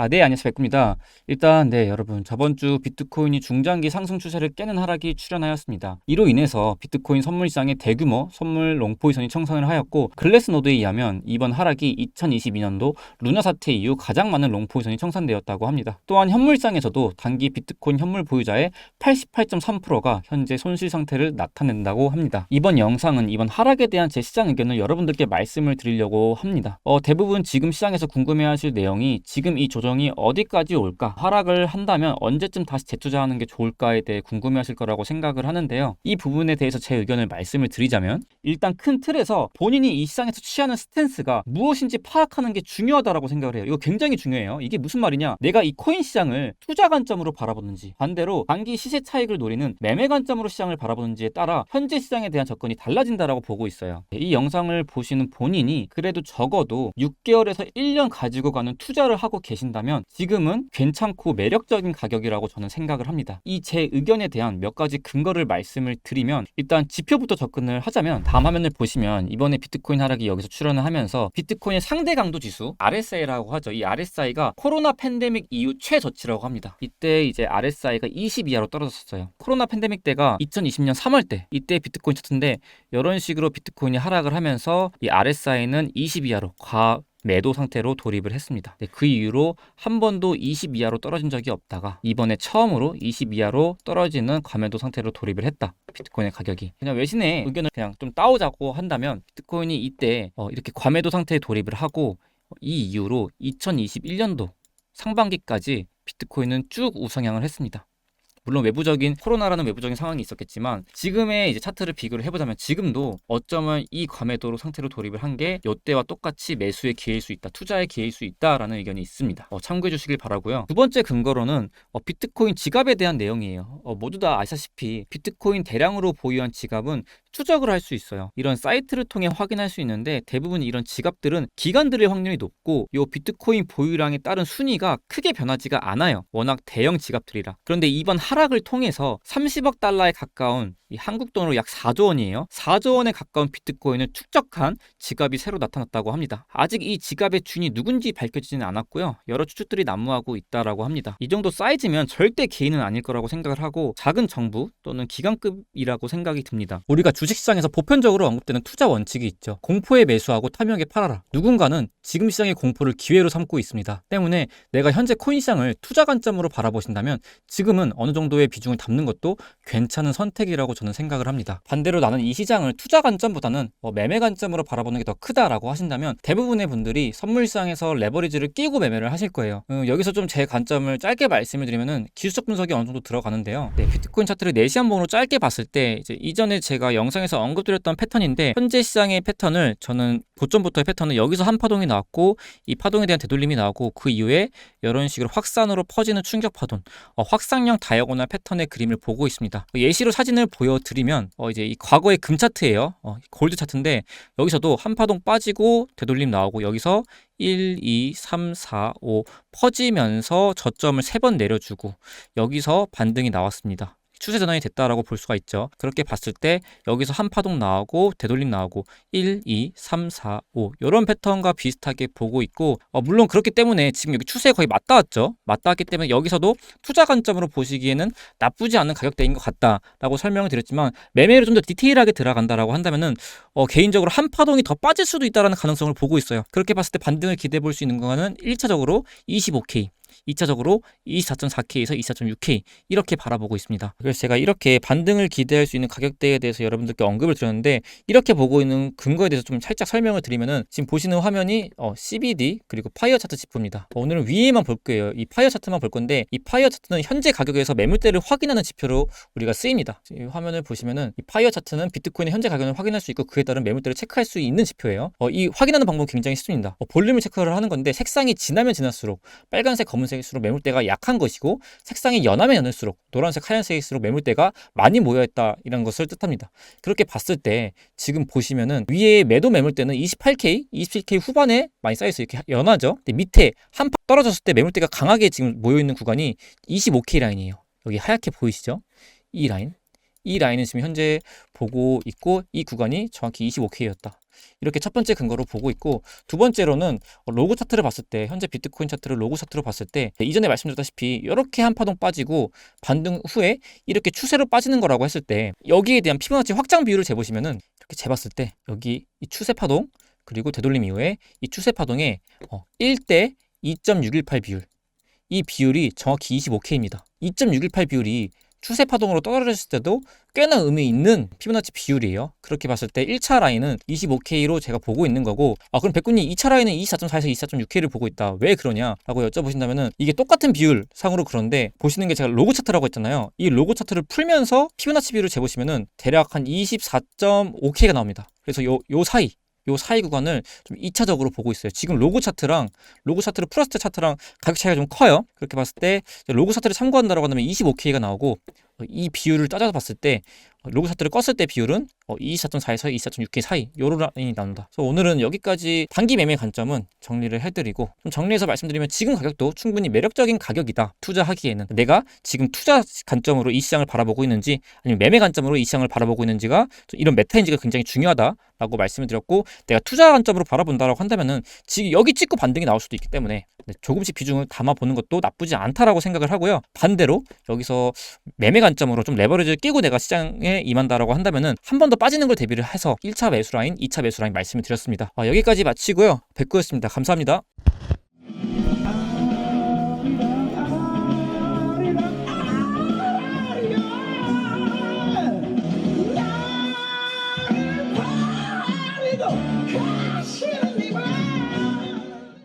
아, 네, 안녕하세요. 백구입니다. 일단, 네, 여러분. 저번 주 비트코인이 중장기 상승 추세를 깨는 하락이 출현하였습니다. 이로 인해서 비트코인 선물 시장의 대규모 선물 롱 포지션이 청산을 하였고, 글래스노드에 의하면 이번 하락이 2022년도 루나 사태 이후 가장 많은 롱 포지션이 청산되었다고 합니다. 또한 현물 시장에서도 단기 비트코인 현물 보유자의 88.3%가 현재 손실 상태를 나타낸다고 합니다. 이번 영상은 이번 하락에 대한 제 시장 의견을 여러분들께 말씀을 드리려고 합니다. 어, 대부분 지금 시장에서 궁금해하실 내용이 지금 이 조정 이 어디까지 올까? 하락을 한다면 언제쯤 다시 재투자하는 게 좋을까에 대해 궁금해하실 거라고 생각을 하는데요. 이 부분에 대해서 제 의견을 말씀을 드리자면 일단 큰 틀에서 본인이 이 시장에서 취하는 스탠스가 무엇인지 파악하는 게 중요하다라고 생각을 해요. 이거 굉장히 중요해요. 이게 무슨 말이냐? 내가 이 코인 시장을 투자 관점으로 바라보는지 반대로 단기 시세 차익을 노리는 매매 관점으로 시장을 바라보는지에 따라 현재 시장에 대한 접근이 달라진다라고 보고 있어요. 이 영상을 보시는 본인이 그래도 적어도 6개월에서 1년 가지고 가는 투자를 하고 계신다면 지금은 괜찮고 매력적인 가격이라고 저는 생각을 합니다. 이 제 의견에 대한 몇 가지 근거를 말씀을 드리면 일단 지표부터 접근을 하자면 다음 화면을 보시면 이번에 비트코인 하락이 여기서 출현을 하면서 비트코인의 상대 강도 지수 RSI라고 하죠. 이 RSI가 코로나 팬데믹 이후 최저치라고 합니다. 이때 이제 RSI가 20 이하로 떨어졌었어요. 코로나 팬데믹 때가 2020년 3월 때 이때 비트코인 차트인데 이런 식으로 비트코인이 하락을 하면서 이 RSI는 20 이하로 과 매도 상태로 돌입을 했습니다. 네, 그 이후로 한 번도 20 이하로 떨어진 적이 없다가 이번에 처음으로 20 이하로 떨어지는 과매도 상태로 돌입을 했다. 비트코인의 가격이 그냥 외신의 의견을 그냥 좀 따오자고 한다면 비트코인이 이때 어, 이렇게 과매도 상태에 돌입을 하고 이 이후로 2021년도 상반기까지 비트코인은 쭉 우상향을 했습니다. 물론 외부적인 코로나라는 외부적인 상황이 있었겠지만 지금의 이제 차트를 비교를 해보자면 지금도 어쩌면 이 과매도로 상태로 돌입을 한게 이때와 똑같이 매수의 기회일 수 있다, 투자의 기회일 수 있다라는 의견이 있습니다. 어, 참고해 주시길 바라고요. 두 번째 근거로는 어, 비트코인 지갑에 대한 내용이에요. 어, 모두 다 아시다시피 비트코인 대량으로 보유한 지갑은 추적을 할 수 있어요. 이런 사이트를 통해 확인할 수 있는데 대부분 이런 지갑들은 기간들의 확률이 높고 이 비트코인 보유량에 따른 순위가 크게 변하지가 않아요. 워낙 대형 지갑들이라. 그런데 이번 하락을 통해서 30억 달러에 가까운 이 한국 돈으로 약 4조 원이에요. 4조 원에 가까운 비트코인을 축적한 지갑이 새로 나타났다고 합니다. 아직 이 지갑의 주인이 누군지 밝혀지지는 않았고요. 여러 추측들이 난무하고 있다라고 합니다. 이 정도 사이즈면 절대 개인은 아닐 거라고 생각을 하고 작은 정부 또는 기관급이라고 생각이 듭니다. 우리가 주식 시장에서 보편적으로 언급되는 투자 원칙이 있죠. 공포에 매수하고 탐욕에 팔아라. 누군가는 지금 시장의 공포를 기회로 삼고 있습니다. 때문에 내가 현재 코인 시장을 투자 관점으로 바라보신다면 지금은 어느 정도의 비중을 담는 것도 괜찮은 선택이라고 저는 생각을 합니다. 반대로 나는 이 시장을 투자 관점보다는 뭐 매매 관점으로 바라보는 게 더 크다라고 하신다면 대부분의 분들이 선물 시장에서 레버리지를 끼고 매매를 하실 거예요. 음, 여기서 좀 제 관점을 짧게 말씀을 드리면은 기술적 분석이 어느 정도 들어가는데요. 네, 비트코인 차트를 4시간 봉으로 짧게 봤을 때 이제 이전에 제가 영 상에서 언급드렸던 패턴인데 현재 시장의 패턴을 저는 고점부터의 패턴은 여기서 한 파동이 나왔고 이 파동에 대한 되돌림이 나오고 그 이후에 이런 식으로 확산으로 퍼지는 충격 파동, 어, 확산형 다이아고널 패턴의 그림을 보고 있습니다. 예시로 사진을 보여드리면 어, 이제 이 과거의 금 차트예요. 어, 골드 차트인데 여기서도 한 파동 빠지고 되돌림 나오고 여기서 1, 2, 3, 4, 5 퍼지면서 저점을 세번 내려주고 여기서 반등이 나왔습니다. 추세 전환이 됐다라고 볼 수가 있죠. 그렇게 봤을 때 여기서 한 파동 나오고 되돌림 나오고 1, 2, 3, 4, 5 이런 패턴과 비슷하게 보고 있고 어, 물론 그렇기 때문에 지금 여기 추세에 거의 맞닿았죠. 맞닿았기 때문에 여기서도 투자 관점으로 보시기에는 나쁘지 않은 가격대인 것 같다라고 설명을 드렸지만 매매를 좀 더 디테일하게 들어간다라고 한다면은 어, 개인적으로 한 파동이 더 빠질 수도 있다라는 가능성을 보고 있어요. 그렇게 봤을 때 반등을 기대해 볼 수 있는 거는 1차적으로 25K 2차적으로 24.4K에서 24.6K 이렇게 바라보고 있습니다. 그래서 제가 이렇게 반등을 기대할 수 있는 가격대에 대해서 여러분들께 언급을 드렸는데 이렇게 보고 있는 근거에 대해서 좀 살짝 설명을 드리면은 지금 보시는 화면이 어, CBD 그리고 파이어 차트 지표입니다. 어, 오늘은 위에만 볼 거예요. 이 파이어 차트만 볼 건데 이 파이어 차트는 현재 가격에서 매물대를 확인하는 지표로 우리가 쓰입니다. 이 화면을 보시면은 이 파이어 차트는 비트코인의 현재 가격을 확인할 수 있고 그에 따른 매물대를 체크할 수 있는 지표예요. 어, 이 확인하는 방법이 굉장히 쉽습니다. 어, 볼륨을 체크를 하는 건데 색상이 진하면 진할수록 빨간색, 검은색 일수록 매물대가 약한 것이고 색상이 연하면 연할수록 노란색, 하얀색일수록 매물대가 많이 모여있다 이런 것을 뜻합니다. 그렇게 봤을 때 지금 보시면은 위에 매도 매물대는 28K, 27K 후반에 많이 쌓여서 이렇게 연하죠. 근데 밑에 한파 떨어졌을 때 매물대가 강하게 지금 모여 있는 구간이 25K 라인이에요. 여기 하얗게 보이시죠? 이 라인. 이 라인은 지금 현재 보고 있고 이 구간이 정확히 25K였다. 이렇게 첫 번째 근거로 보고 있고 두 번째로는 로그 차트를 봤을 때 현재 비트코인 차트를 로그 차트로 봤을 때 이전에 말씀드렸다시피 이렇게 한 파동 빠지고 반등 후에 이렇게 추세로 빠지는 거라고 했을 때 여기에 대한 피보나치 확장 비율을 재보시면은 이렇게 재봤을 때 여기 이 추세 파동 그리고 되돌림 이후에 이 추세 파동의 어, 1대 2.618 비율 이 비율이 정확히 25K입니다. 2.618 비율이 추세 파동으로 떨어졌을 때도 꽤나 의미 있는 피보나치 비율이에요. 그렇게 봤을 때 1차 라인은 25K로 제가 보고 있는 거고 아 그럼 백군님 2차 라인은 24.4에서 24.6K를 보고 있다. 왜 그러냐라고 여쭤보신다면은 이게 똑같은 비율 상으로 그런데 보시는 게 제가 로고 차트라고 했잖아요. 이 로고 차트를 풀면서 피보나치 비율을 재보시면은 대략 한 24.5K가 나옵니다. 그래서 요, 요 사이 요 사이 구간을 좀 2차적으로 보고 있어요. 지금 로고 차트랑 로고 차트를 플러스 차트랑 가격 차이가 좀 커요. 그렇게 봤을 때 로고 차트를 참고한다라고 한다면 25K가 나오고 어, 이 비율을 따져서 봤을 때 어, 로고 차트를 껐을 때 비율은 24.4에서 24.6K 사이 요런 라인이 나온다. 그래서 오늘은 여기까지 단기 매매 관점은 정리를 해드리고 좀 정리해서 말씀드리면 지금 가격도 충분히 매력적인 가격이다. 투자하기에는 내가 지금 투자 관점으로 이 시장을 바라보고 있는지 아니면 매매 관점으로 이 시장을 바라보고 있는지가 좀 이런 메타인지가 굉장히 중요하다라고 말씀을 드렸고 내가 투자 관점으로 바라본다라고 한다면은 지금 여기 찍고 반등이 나올 수도 있기 때문에 네, 조금씩 비중을 담아 보는 것도 나쁘지 않다라고 생각을 하고요. 반대로 여기서 매매 관점으로 좀 레버리지를 끼고 내가 시장에 임한다라고 한다면은 한 번 더 빠지는 걸 대비를 해서 1차 매수 라인, 2차 매수 라인 말씀을 드렸습니다. 아, 여기까지 마치고요. 백구였습니다. 감사합니다.